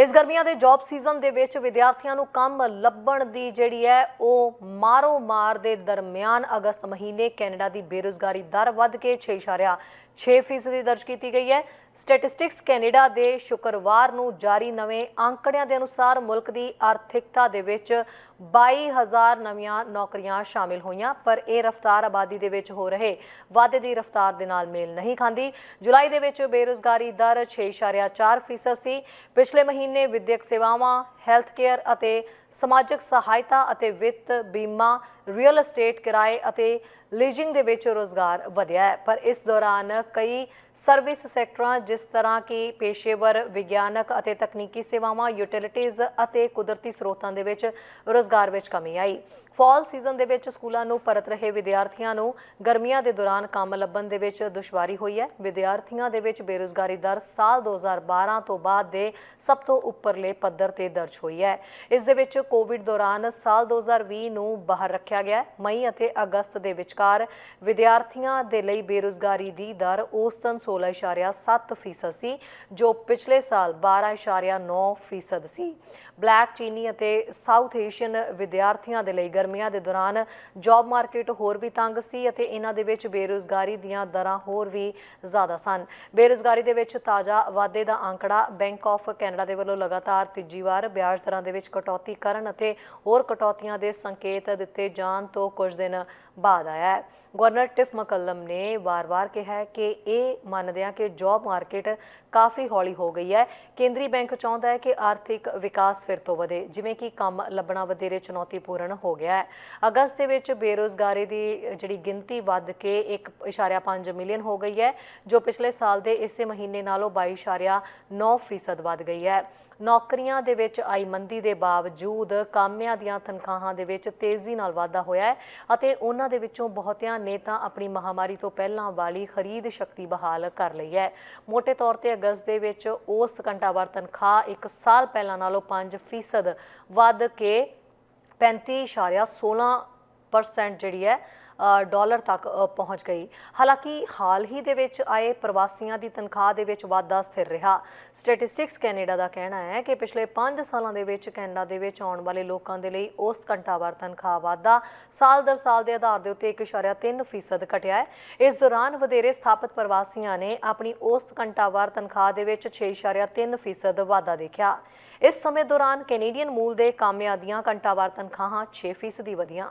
ਇਸ ਗਰਮੀਆਂ ਦੇ ਜੌਬ ਸੀਜ਼ਨ ਦੇ ਵਿੱਚ ਵਿਦਿਆਰਥੀਆਂ ਨੂੰ ਕੰਮ ਲੱਭਣ ਦੀ ਜਿਹੜੀ ਹੈ ਉਹ ਮਾਰੋ ਮਾਰ ਦੇ ਦਰਮਿਆਨ ਅਗਸਤ ਮਹੀਨੇ ਕੈਨੇਡਾ ਦੀ ਬੇਰੁਜ਼ਗਾਰੀ ਦਰ ਵੱਧ ਕੇ 6.6 ਫੀਸਦੀ ਦਰਜ ਕੀਤੀ ਗਈ ਹੈ। ਸਟੈਟਿਸਟਿਕਸ ਕੈਨੇਡਾ ਦੇ ਸ਼ੁੱਕਰਵਾਰ ਨੂੰ ਜਾਰੀ ਨਵੇਂ ਅੰਕੜਿਆਂ ਦੇ ਅਨੁਸਾਰ ਮੁਲਕ ਦੀ ਆਰਥਿਕਤਾ ਦੇ ਵਿੱਚ 22000 ਨਵੀਆਂ ਨੌਕਰੀਆਂ ਸ਼ਾਮਿਲ ਹੋਈਆਂ, ਪਰ ਇਹ ਰਫ਼ਤਾਰ ਆਬਾਦੀ ਦੇ ਵਿੱਚ ਹੋ ਰਹੇ। ਵਾਧੇ ਦੀ ਰਫ਼ਤਾਰ ਦੇ ਨਾਲ ਮੇਲ ਨਹੀਂ ਖਾਂਦੀ। ਜੁਲਾਈ ਦੇ ਵਿੱਚ ਬੇਰੁਜ਼ਗਾਰੀ ਦਰ 6.4 ਫੀਸਦ ਸੀ। ਪਿਛਲੇ ਮਹੀਨੇ ਵਿਦਿਅਕ ਸੇਵਾਵਾਂ, ਹੈਲਥ ਕੇਅਰ ਅਤੇ ਸਮਾਜਿਕ ਸਹਾਇਤਾ ਅਤੇ ਵਿੱਤ, ਬੀਮਾ ਰੀਅਲ ਅਸਟੇਟ ਕਿਰਾਏ ਅਤੇ ਲੀਜ਼ਿੰਗ ਦੇ ਵਿੱਚ ਰੋਜ਼ਗਾਰ ਵਧਿਆ ਹੈ। ਪਰ ਇਸ ਦੌਰਾਨ ਕਈ ਸਰਵਿਸ ਸੈਕਟਰਾਂ ਜਿਸ ਤਰ੍ਹਾਂ ਕਿ ਪੇਸ਼ੇਵਰ, ਵਿਗਿਆਨਕ ਅਤੇ ਤਕਨੀਕੀ ਸੇਵਾਵਾਂ ਯੂਟਿਲਿਟੀਜ਼ ਅਤੇ ਕੁਦਰਤੀ ਸਰੋਤਾਂ ਦੇ ਵਿੱਚ ਰੋਜ਼ਗਾਰ ਵਿੱਚ ਕਮੀ ਆਈ। ਫਾਲ ਸੀਜ਼ਨ ਦੇ ਵਿੱਚ ਸਕੂਲਾਂ ਨੂੰ ਪਰਤ ਰਹੇ ਵਿਦਿਆਰਥੀਆਂ ਨੂੰ ਗਰਮੀਆਂ ਦੇ ਦੌਰਾਨ ਕੰਮ ਲੱਭਣ ਦੇ ਵਿੱਚ ਦੁਸ਼ਵਾਰੀ ਹੋਈ ਹੈ। ਵਿਦਿਆਰਥੀਆਂ ਦੇ ਵਿੱਚ ਬੇਰੁਜ਼ਗਾਰੀ ਦਰ ਸਾਲ 2012 ਤੋਂ ਬਾਅਦ ਦੇ ਸਭ ਤੋਂ ਉੱਪਰਲੇ ਪੱਧਰ ਤੇ ਦਰਜ ਹੋਈ ਹੈ। ਇਸ ਦੇ ਵਿੱਚ ਕੋਵਿਡ ਦੌਰਾਨ ਸਾਲ 2020 ਨੂੰ ਬਾਹਰ ਰੱਖਿਆ ਗਿਆ ਮਈ ਅਤੇ ਅਗਸਤ ਦੇ ਵਿਚਕਾਰ ਵਿਦਿਆਰਥੀਆਂ ਦੇ ਲਈ ਬੇਰੁਜ਼ਗਾਰੀ ਦੀ ਦਰ ਔਸਤਨ 16.7 ਫੀਸਦ ਸੀ, ਜੋ ਪਿਛਲੇ ਸਾਲ 12.9 ਫੀਸਦ ਸੀ। ਬਲੈਕ, ਚੀਨੀ ਅਤੇ ਸਾਊਥ ਏਸ਼ੀਅਨ ਵਿਦਿਆਰਥੀਆਂ ਦੇ ਲਈ ਗਰਮੀਆਂ ਦੇ ਦੌਰਾਨ ਜੌਬ ਮਾਰਕੀਟ ਹੋਰ ਵੀ ਤੰਗ ਸੀ ਅਤੇ ਇਹਨਾਂ ਦੇ ਵਿੱਚ ਬੇਰੁਜ਼ਗਾਰੀ ਦੀਆਂ ਦਰਾਂ ਹੋਰ ਵੀ ਜ਼ਿਆਦਾ ਸਨ। ਬੇਰੁਜ਼ਗਾਰੀ ਦੇ ਵਿੱਚ ਤਾਜ਼ਾ ਵਾਧੇ ਦਾ ਅੰਕੜਾ ਬੈਂਕ ਆਫ ਕੈਨੇਡਾ ਦੇ ਵੱਲੋਂ ਲਗਾਤਾਰ ਤੀਜੀ ਵਾਰ ਵਿਆਜ ਦਰਾਂ ਦੇ ਵਿੱਚ ਕਟੌਤੀ ਕਰਨ ਅਤੇ ਹੋਰ ਕਟੌਤੀਆਂ ਦੇ ਸੰਕੇਤ ਦਿੱਤੇ ਜਾਣ ਤੋਂ ਕੁਝ ਦਿਨ ਬਾਅਦ ਆਇਆ ਹੈ। ਗਵਰਨਰ ਟਿਫ ਮਕੱਲਮ ਨੇ ਵਾਰ-ਵਾਰ ਕਿਹਾ ਕਿ ਇਹ ਮੰਨਦੇ ਹਾਂ ਕਿ ਜੌਬ ਮਾਰਕੀਟ ਕਾਫੀ ਹੌਲੀ ਹੋ ਗਈ ਹੈ। ਕੇਂਦਰੀ ਬੈਂਕ ਚਾਹੁੰਦਾ ਹੈ ਕਿ ਆਰਥਿਕ ਵਿਕਾਸ ਫਿਰ ਤੋਂ ਵਧੇ, ਜਿਵੇਂ ਕਿ ਕੰਮ ਲੱਭਣਾ ਵਧੇਰੇ ਚੁਣੌਤੀਪੂਰਨ ਹੋ ਗਿਆ ਹੈ। ਅਗਸਤ ਦੇ ਵਿੱਚ ਬੇਰੋਜ਼ਗਾਰੀ ਦੀ ਜਿਹੜੀ ਗਿਣਤੀ ਵੱਧ ਕੇ 1.5 ਮਿਲੀਅਨ ਹੋ ਗਈ ਹੈ, ਜੋ ਪਿਛਲੇ ਸਾਲ ਦੇ ਇਸੇ ਮਹੀਨੇ ਨਾਲੋਂ 22.9 ਫੀਸਦ ਵੱਧ ਗਈ ਹੈ। ਨੌਕਰੀਆਂ ਦੇ ਵਿੱਚ ਆਈ ਮੰਦੀ ਦੇ ਬਾਵਜੂਦ ਕਾਮਿਆਂ ਦੀਆਂ ਤਨਖਾਹਾਂ ਦੇ ਵਿੱਚ ਤੇਜ਼ੀ ਨਾਲ ਵਾਧਾ ਹੋਇਆ ਹੈ ਅਤੇ ਉਹਨਾਂ ਦੇ ਵਿੱਚੋਂ ਬਹੁਤਿਆਂ ਨੇ ਤਾਂ ਆਪਣੀ ਮਹਾਮਾਰੀ ਤੋਂ ਪਹਿਲਾਂ ਵਾਲੀ ਖਰੀਦ ਸ਼ਕਤੀ ਬਹਾਲ ਕਰ ਲਈ ਹੈ। ਮੋٹے ਤੌਰ ਤੇ ਅਗਸਤ ਦੇ ਵਿੱਚ ਔਸਤ ਘੰਟਾਵਾਰ ਤਨਖਾਹ ਇੱਕ ਸਾਲ ਪਹਿਲਾਂ ਨਾਲੋਂ 5% ਵੱਧ ਕੇ 35.16% ਜਿਹੜੀ ਹੈ ਡਾਲਰ ਤੱਕ ਪਹੁੰਚ ਗਈ। ਹਾਲਾਂਕਿ ਹਾਲ ਹੀ ਦੇ ਵਿੱਚ ਆਏ ਪ੍ਰਵਾਸੀਆਂ ਦੀ ਤਨਖਾਹ ਦੇ ਵਿੱਚ ਵਾਧਾ ਸਥਿਰ ਰਿਹਾ। ਸਟੈਟਿਸਟਿਕਸ ਕੈਨੇਡਾ ਦਾ ਕਹਿਣਾ ਹੈ ਕਿ ਪਿਛਲੇ 5 ਸਾਲਾਂ ਦੇ ਵਿੱਚ ਕੈਨੇਡਾ ਦੇ ਵਿੱਚ ਆਉਣ ਵਾਲੇ ਲੋਕਾਂ ਦੇ ਲਈ ਔਸਤ ਘੰਟਾਵਾਰ ਤਨਖਾਹ ਵਾਧਾ ਸਾਲ ਦਰ ਸਾਲ ਦੇ ਆਧਾਰ ਦੇ ਉੱਤੇ 1.3 ਫੀਸਦ ਘਟਿਆ ਹੈ। ਇਸ ਦੌਰਾਨ ਵਧੇਰੇ ਸਥਾਪਿਤ ਪ੍ਰਵਾਸੀਆਂ ਨੇ ਆਪਣੀ ਔਸਤ ਘੰਟਾਵਾਰ ਤਨਖਾਹ ਦੇ ਵਿੱਚ 6.3 ਫੀਸਦ ਵਾਧਾ ਦੇਖਿਆ। ਇਸ ਸਮੇਂ ਦੌਰਾਨ ਕੈਨੇਡੀਅਨ ਮੂਲ ਦੇ ਕਾਮਿਆਂ ਦੀਆਂ ਘੰਟਾਵਾਰ ਤਨਖਾਹਾਂ 6 ਫੀਸਦੀ ਵਧੀਆਂ।